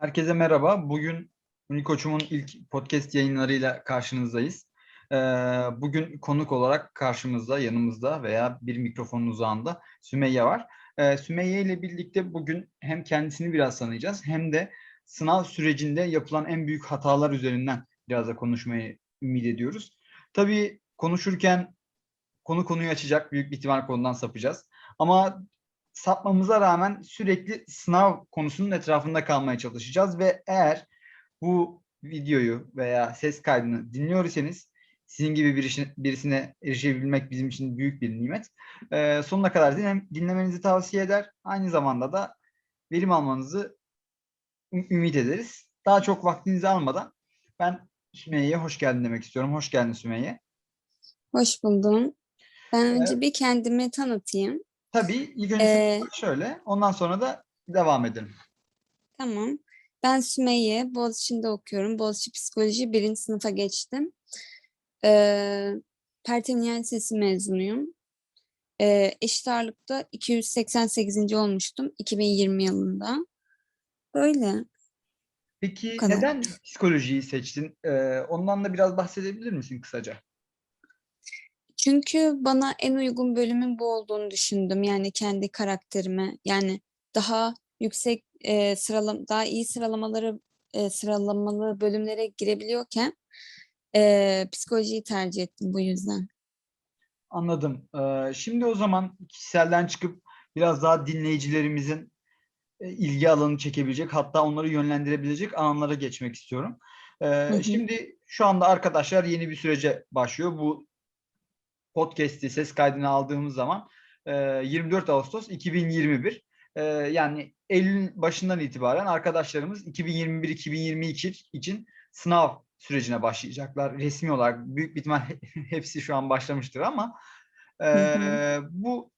Herkese merhaba. Bugün Unikoç'umun ilk podcast yayınlarıyla karşınızdayız. Ee, bugün konuk olarak karşımızda, yanımızda veya bir mikrofonun uzağında Sümeyye var. Ee, Sümeyye ile birlikte bugün hem kendisini biraz tanıyacağız hem de sınav sürecinde yapılan en büyük hatalar üzerinden biraz da konuşmayı ümit ediyoruz. Tabii konuşurken konu konuyu açacak. Büyük bir ihtimal konudan sapacağız. Ama sapmamıza rağmen sürekli sınav konusunun etrafında kalmaya çalışacağız ve eğer bu videoyu veya ses kaydını dinliyorsanız sizin gibi birisi- birisine erişebilmek bizim için büyük bir nimet. Ee, sonuna kadar dinle- dinlemenizi tavsiye eder. Aynı zamanda da verim almanızı ümit ederiz. Daha çok vaktinizi almadan ben Sümeyye'ye hoş geldin demek istiyorum. Hoş geldin Sümeyye. Hoş buldum. Ben Evet. önce bir kendimi tanıtayım. Tabii ilk önce Ee, şöyle ondan sonra da devam edelim. Tamam. Ben Sümeyye, Boğaziçi'nde okuyorum. Boğaziçi Psikoloji birinci sınıfa geçtim. Ee, Pertemin Üniversitesi mezunuyum. Ee, eşit ağırlıkta 288. olmuştum 2020 yılında. Böyle. Peki kadar. neden psikolojiyi seçtin? Ee, ondan da biraz bahsedebilir misin kısaca? Çünkü bana en uygun bölümün bu olduğunu düşündüm. Yani kendi karakterime. Yani daha yüksek e, sıralam daha iyi sıralamaları e, sıralamalı bölümlere girebiliyorken e, psikolojiyi tercih ettim bu yüzden. Anladım. Ee, şimdi o zaman kişiselden çıkıp biraz daha dinleyicilerimizin e, ilgi alanı çekebilecek hatta onları yönlendirebilecek alanlara geçmek istiyorum. Ee, hı. Şimdi şu anda arkadaşlar yeni bir sürece başlıyor. Bu podcast'i ses kaydını aldığımız zaman e, 24 Ağustos 2021 e, yani Eylül başından itibaren arkadaşlarımız 2021-2022 için sınav sürecine başlayacaklar. Resmi olarak büyük bir ihtimal hepsi şu an başlamıştır ama e, bu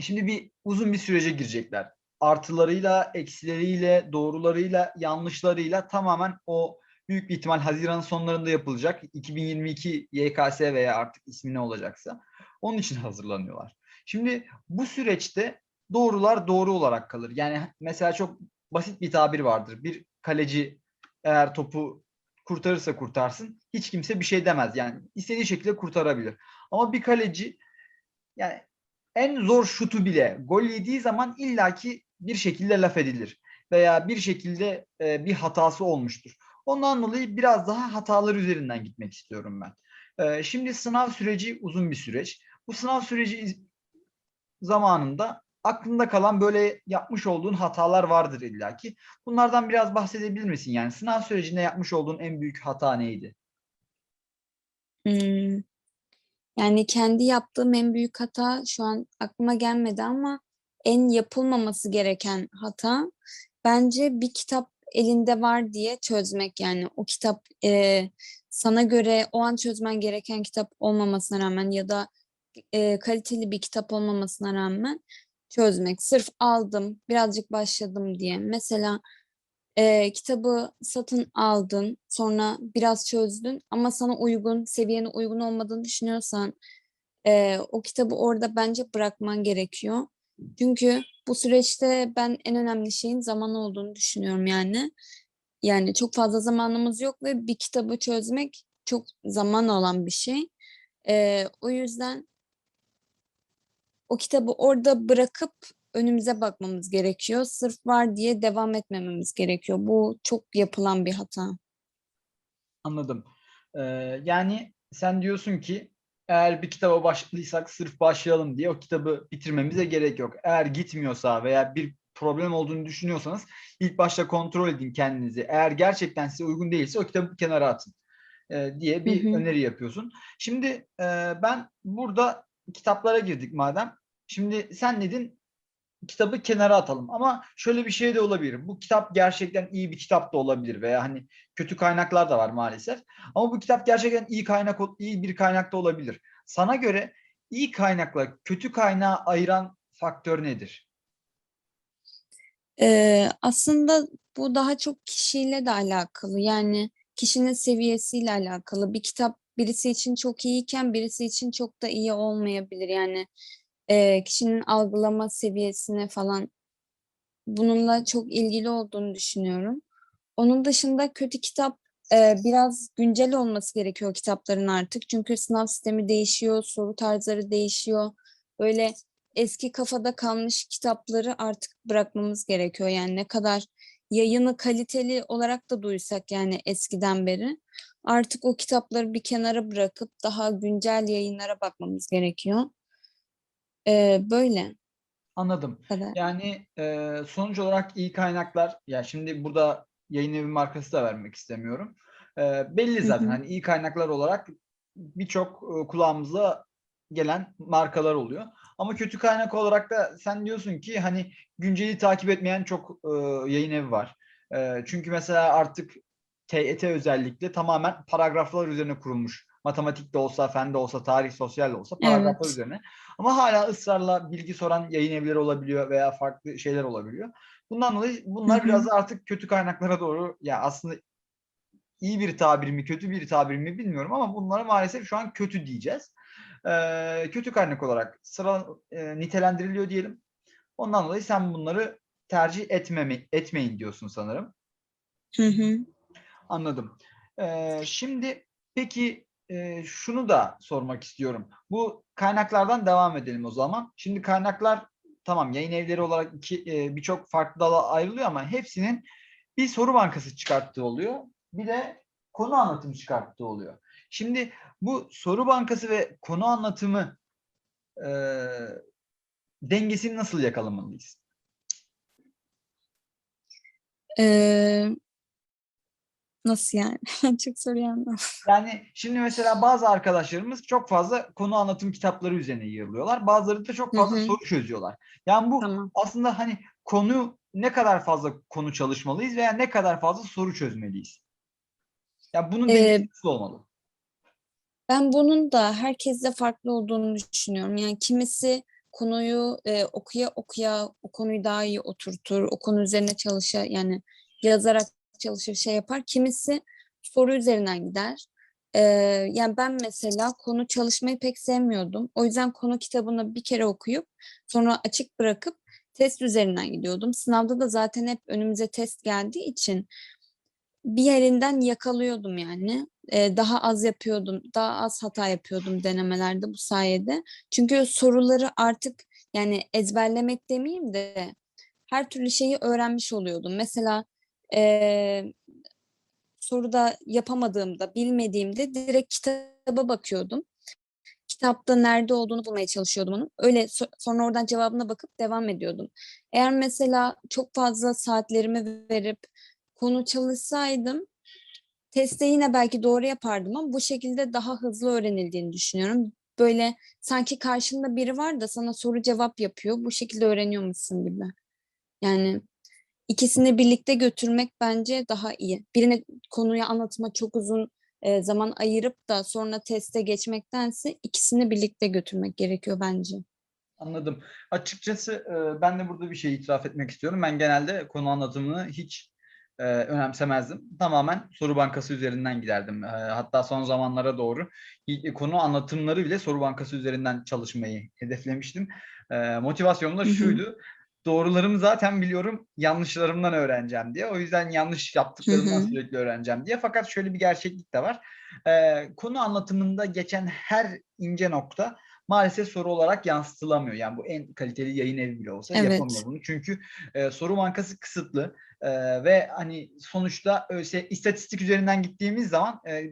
şimdi bir uzun bir sürece girecekler. Artılarıyla, eksileriyle, doğrularıyla, yanlışlarıyla tamamen o büyük bir ihtimal Haziran sonlarında yapılacak 2022 YKS veya artık ismi ne olacaksa onun için hazırlanıyorlar. Şimdi bu süreçte doğrular doğru olarak kalır. Yani mesela çok basit bir tabir vardır. Bir kaleci eğer topu kurtarırsa kurtarsın hiç kimse bir şey demez. Yani istediği şekilde kurtarabilir. Ama bir kaleci yani en zor şutu bile gol yediği zaman illaki bir şekilde laf edilir veya bir şekilde e, bir hatası olmuştur. Ondan dolayı biraz daha hatalar üzerinden gitmek istiyorum ben. E, şimdi sınav süreci uzun bir süreç. Bu sınav süreci zamanında aklında kalan böyle yapmış olduğun hatalar vardır illaki. Bunlardan biraz bahsedebilir misin? Yani sınav sürecinde yapmış olduğun en büyük hata neydi? Hmm. Yani kendi yaptığım en büyük hata şu an aklıma gelmedi ama en yapılmaması gereken hata bence bir kitap elinde var diye çözmek yani o kitap e, sana göre o an çözmen gereken kitap olmamasına rağmen ya da e, kaliteli bir kitap olmamasına rağmen çözmek. Sırf aldım birazcık başladım diye. Mesela e, kitabı satın aldın, sonra biraz çözdün ama sana uygun, seviyene uygun olmadığını düşünüyorsan e, o kitabı orada bence bırakman gerekiyor. Çünkü bu süreçte ben en önemli şeyin zaman olduğunu düşünüyorum yani. Yani çok fazla zamanımız yok ve bir kitabı çözmek çok zaman alan bir şey. E, o yüzden o kitabı orada bırakıp önümüze bakmamız gerekiyor. Sırf var diye devam etmememiz gerekiyor. Bu çok yapılan bir hata. Anladım. Ee, yani sen diyorsun ki eğer bir kitaba başladıysak sırf başlayalım diye o kitabı bitirmemize gerek yok. Eğer gitmiyorsa veya bir problem olduğunu düşünüyorsanız ilk başta kontrol edin kendinizi. Eğer gerçekten size uygun değilse o kitabı kenara atın e, diye bir Hı hı. öneri yapıyorsun. Şimdi e, ben burada kitaplara girdik madem. Şimdi sen dedin kitabı kenara atalım. Ama şöyle bir şey de olabilir. Bu kitap gerçekten iyi bir kitap da olabilir veya hani kötü kaynaklar da var maalesef. Ama bu kitap gerçekten iyi kaynak iyi bir kaynak da olabilir. Sana göre iyi kaynakla kötü kaynağı ayıran faktör nedir? Ee, aslında bu daha çok kişiyle de alakalı. Yani kişinin seviyesiyle alakalı. Bir kitap birisi için çok iyiyken birisi için çok da iyi olmayabilir. Yani e, kişinin algılama seviyesine falan bununla çok ilgili olduğunu düşünüyorum. Onun dışında kötü kitap e, biraz güncel olması gerekiyor kitapların artık. Çünkü sınav sistemi değişiyor, soru tarzları değişiyor. Böyle eski kafada kalmış kitapları artık bırakmamız gerekiyor. Yani ne kadar yayını kaliteli olarak da duysak yani eskiden beri artık o kitapları bir kenara bırakıp daha güncel yayınlara bakmamız gerekiyor. E, böyle Anladım. kadar. Yani e, sonuç olarak iyi kaynaklar, ya şimdi burada yayın evi markası da vermek istemiyorum. E, belli Hı zaten hı. hani iyi kaynaklar olarak birçok e, kulağımıza gelen markalar oluyor. Ama kötü kaynak olarak da sen diyorsun ki hani günceli takip etmeyen çok e, yayın evi var. E, çünkü mesela artık TYT özellikle tamamen paragraflar üzerine kurulmuş. Matematik de olsa, fen de olsa, tarih, sosyal de olsa paragraflar Evet. üzerine. Ama hala ısrarla bilgi soran yayın evleri olabiliyor veya farklı şeyler olabiliyor. Bundan dolayı bunlar hı. biraz da artık kötü kaynaklara doğru ya aslında iyi bir tabir mi kötü bir tabir mi bilmiyorum ama bunlara maalesef şu an kötü diyeceğiz. Ee, kötü kaynak olarak sıra e, nitelendiriliyor diyelim. Ondan dolayı sen bunları tercih etmemi, etmeyin diyorsun sanırım. Hı hı. Anladım. Ee, şimdi peki şunu da sormak istiyorum. Bu kaynaklardan devam edelim o zaman. Şimdi kaynaklar tamam yayın evleri olarak iki birçok farklı dala ayrılıyor ama hepsinin bir soru bankası çıkarttığı oluyor. Bir de konu anlatımı çıkarttığı oluyor. Şimdi bu soru bankası ve konu anlatımı e, dengesini nasıl yakalamalıyız? Ee, nasıl yani? Çok soruyu anlamadım. Yani şimdi mesela bazı arkadaşlarımız çok fazla konu anlatım kitapları üzerine yığılıyorlar. Bazıları da çok Hı fazla hı. soru çözüyorlar. Yani bu Tamam. aslında hani konu ne kadar fazla konu çalışmalıyız veya ne kadar fazla soru çözmeliyiz? Ya bunun Ee, dengesi nasıl olmalı? Ben bunun da herkeste farklı olduğunu düşünüyorum. Yani kimisi konuyu e, okuya okuya o konuyu daha iyi oturtur, o konu üzerine çalışır yani yazarak çalışır şey yapar. Kimisi soru üzerinden gider. Ee, yani ben mesela konu çalışmayı pek sevmiyordum. O yüzden konu kitabını bir kere okuyup sonra açık bırakıp test üzerinden gidiyordum. Sınavda da zaten hep önümüze test geldiği için bir yerinden yakalıyordum yani. Ee, daha az yapıyordum, daha az hata yapıyordum denemelerde bu sayede. Çünkü soruları artık yani ezberlemek demeyeyim de her türlü şeyi öğrenmiş oluyordum. Mesela eee, soruda yapamadığımda, bilmediğimde direkt kitaba bakıyordum. Kitapta nerede olduğunu bulmaya çalışıyordum onu. Öyle so- sonra oradan cevabına bakıp devam ediyordum. Eğer mesela çok fazla saatlerimi verip konu çalışsaydım Teste yine belki doğru yapardım ama bu şekilde daha hızlı öğrenildiğini düşünüyorum. Böyle sanki karşında biri var da sana soru cevap yapıyor. Bu şekilde öğreniyormuşsun gibi. Yani ikisini birlikte götürmek bence daha iyi. Birine konuyu anlatma çok uzun e, zaman ayırıp da sonra teste geçmektense ikisini birlikte götürmek gerekiyor bence. Anladım. Açıkçası e, ben de burada bir şey itiraf etmek istiyorum. Ben genelde konu anlatımını hiç e, önemsemezdim. Tamamen soru bankası üzerinden giderdim. E, hatta son zamanlara doğru konu anlatımları bile soru bankası üzerinden çalışmayı hedeflemiştim. E, motivasyonum da şuydu. Doğrularımı zaten biliyorum, yanlışlarımdan öğreneceğim diye. O yüzden yanlış yaptıklarımdan sürekli öğreneceğim diye. Fakat şöyle bir gerçeklik de var. E, konu anlatımında geçen her ince nokta maalesef soru olarak yansıtılamıyor. Yani bu en kaliteli yayın evi bile olsa Evet. yapamıyor bunu. Çünkü e, soru bankası kısıtlı E, ve hani sonuçta şey, istatistik üzerinden gittiğimiz zaman e,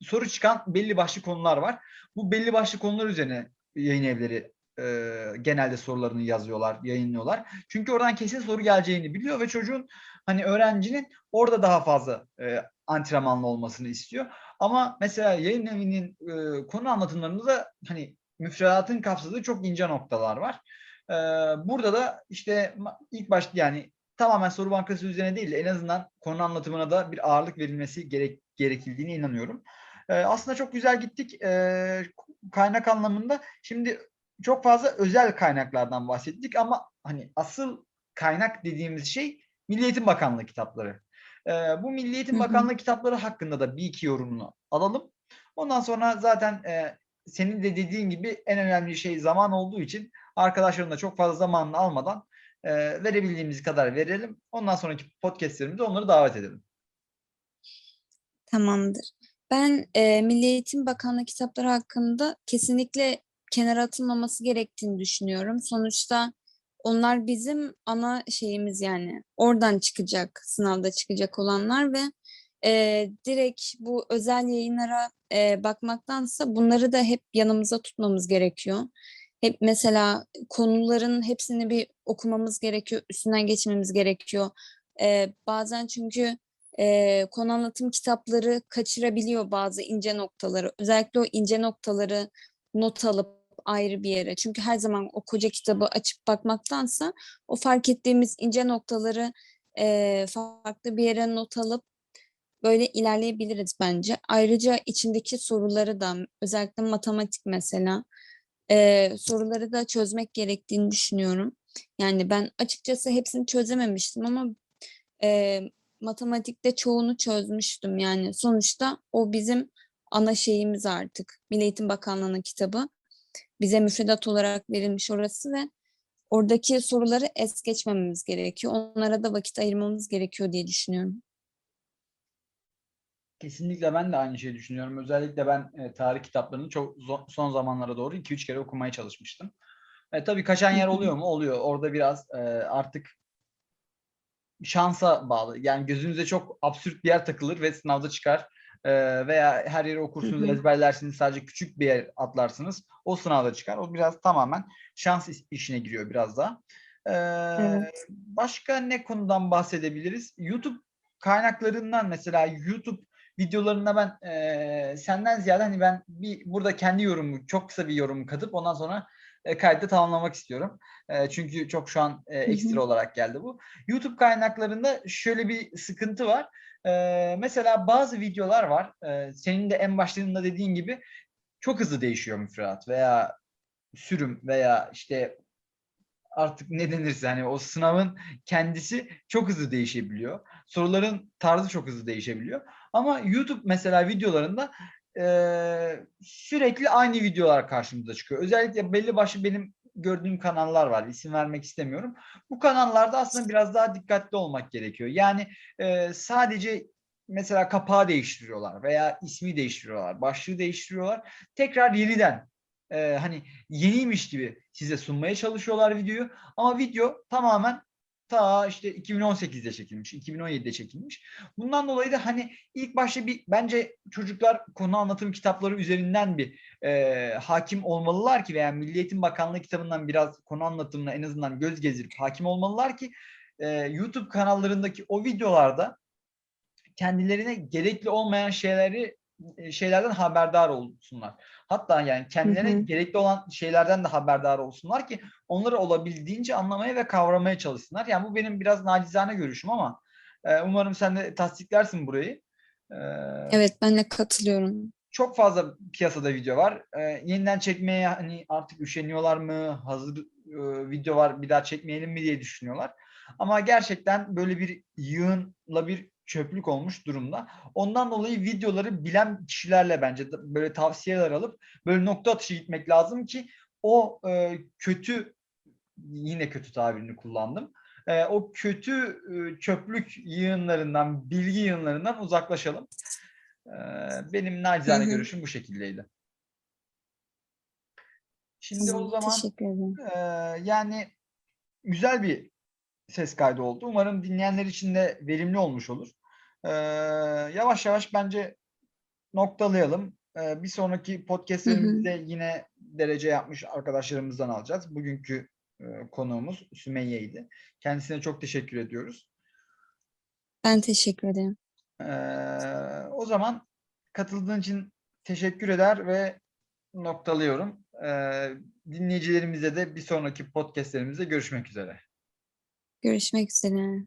soru çıkan belli başlı konular var. Bu belli başlı konular üzerine yayın evleri e, genelde sorularını yazıyorlar, yayınlıyorlar. Çünkü oradan kesin soru geleceğini biliyor ve çocuğun hani öğrencinin orada daha fazla e, antrenmanlı olmasını istiyor. Ama mesela yayın evinin e, konu anlatımlarında da hani müfredatın kapsadığı çok ince noktalar var. Ee, burada da işte ilk başta yani tamamen soru bankası üzerine değil de en azından konu anlatımına da bir ağırlık verilmesi gerek, gerekildiğine inanıyorum. Ee, aslında çok güzel gittik ee, kaynak anlamında. Şimdi çok fazla özel kaynaklardan bahsettik ama hani asıl kaynak dediğimiz şey Milli Eğitim Bakanlığı kitapları. Ee, bu Milli Eğitim. Bakanlığı kitapları hakkında da bir iki yorumunu alalım. Ondan sonra zaten e, senin de dediğin gibi en önemli şey zaman olduğu için arkadaşların da çok fazla zamanını almadan e, verebildiğimiz kadar verelim. Ondan sonraki podcastlerimizde onları davet edelim. Tamamdır. Ben e, Milli Eğitim Bakanlığı kitapları hakkında kesinlikle kenara atılmaması gerektiğini düşünüyorum. Sonuçta onlar bizim ana şeyimiz yani. Oradan çıkacak, sınavda çıkacak olanlar ve e, direkt bu özel yayınlara e, bakmaktansa bunları da hep yanımıza tutmamız gerekiyor. Hep mesela konuların hepsini bir okumamız gerekiyor, üstünden geçmemiz gerekiyor. E, bazen çünkü e, konu anlatım kitapları kaçırabiliyor bazı ince noktaları. Özellikle o ince noktaları not alıp ayrı bir yere. Çünkü her zaman o koca kitabı açıp bakmaktansa o fark ettiğimiz ince noktaları e, farklı bir yere not alıp böyle ilerleyebiliriz bence. Ayrıca içindeki soruları da özellikle matematik mesela e, soruları da çözmek gerektiğini düşünüyorum. Yani ben açıkçası hepsini çözememiştim ama e, matematikte çoğunu çözmüştüm. Yani sonuçta o bizim ana şeyimiz artık. Milli Eğitim Bakanlığı'nın kitabı. Bize müfredat olarak verilmiş orası ve oradaki soruları es geçmememiz gerekiyor. Onlara da vakit ayırmamız gerekiyor diye düşünüyorum. Kesinlikle ben de aynı şeyi düşünüyorum. Özellikle ben e, tarih kitaplarını çok son zamanlara doğru 2-3 kere okumaya çalışmıştım. E, tabii kaçan yer oluyor mu? Oluyor. Orada biraz e, artık şansa bağlı. Yani gözünüze çok absürt bir yer takılır ve sınavda çıkar. E, veya her yeri okursunuz, ezberlersiniz. Sadece küçük bir yer atlarsınız. O sınavda çıkar. O biraz tamamen şans işine giriyor biraz daha. E, Evet. Başka ne konudan bahsedebiliriz? YouTube kaynaklarından mesela YouTube videolarında ben eee, senden ziyade hani ben bir burada kendi yorumumu çok kısa bir yorum katıp ondan sonra e, kaydı tamamlamak istiyorum. E, çünkü çok şu an e, ekstra olarak geldi bu. YouTube kaynaklarında şöyle bir sıkıntı var. E, mesela bazı videolar var. E, senin de en başlarında dediğin gibi çok hızlı değişiyor müfredat veya sürüm veya işte artık ne denirse hani o sınavın kendisi çok hızlı değişebiliyor. Soruların tarzı çok hızlı değişebiliyor. Ama YouTube mesela videolarında eee, sürekli aynı videolar karşımıza çıkıyor. Özellikle belli başlı benim gördüğüm kanallar var. İsim vermek istemiyorum. Bu kanallarda aslında biraz daha dikkatli olmak gerekiyor. Yani eee, sadece mesela kapağı değiştiriyorlar veya ismi değiştiriyorlar, başlığı değiştiriyorlar. Tekrar yeniden eee, hani yeniymiş gibi size sunmaya çalışıyorlar videoyu. Ama video tamamen ta işte 2018'de çekilmiş, 2017'de çekilmiş. Bundan dolayı da hani ilk başta bir bence çocuklar konu anlatım kitapları üzerinden bir e, hakim olmalılar ki veya Milli Eğitim Bakanlığı kitabından biraz konu anlatımına en azından göz gezdirip hakim olmalılar ki e, YouTube kanallarındaki o videolarda kendilerine gerekli olmayan şeyleri şeylerden haberdar olsunlar. Hatta yani kendilerine hı. gerekli olan şeylerden de haberdar olsunlar ki onları olabildiğince anlamaya ve kavramaya çalışsınlar. Yani bu benim biraz nacizane görüşüm ama e, umarım sen de tasdiklersin burayı. E, Evet ben de katılıyorum. çok fazla piyasada video var. E, yeniden çekmeye hani artık üşeniyorlar mı? Hazır e, video var bir daha çekmeyelim mi diye düşünüyorlar. Ama gerçekten böyle bir yığınla bir çöplük olmuş durumda. Ondan dolayı videoları bilen kişilerle bence böyle tavsiyeler alıp böyle nokta atışı gitmek lazım ki o e, kötü yine kötü tabirini kullandım. E, o kötü e, çöplük yığınlarından, bilgi yığınlarından uzaklaşalım. E, benim nacizane görüşüm bu şekildeydi. Şimdi o zaman e, yani güzel bir ses kaydı oldu. Umarım dinleyenler için de verimli olmuş olur. Ee, yavaş yavaş bence noktalayalım. Ee, bir sonraki podcastlerimizde yine derece yapmış arkadaşlarımızdan alacağız. Bugünkü e, konuğumuz Sümeyye'ydi. Kendisine çok teşekkür ediyoruz. Ben teşekkür ederim. Ee, o zaman katıldığın için teşekkür eder ve noktalıyorum. Ee, dinleyicilerimize de bir sonraki podcastlerimizde görüşmek üzere. Görüşmek üzere.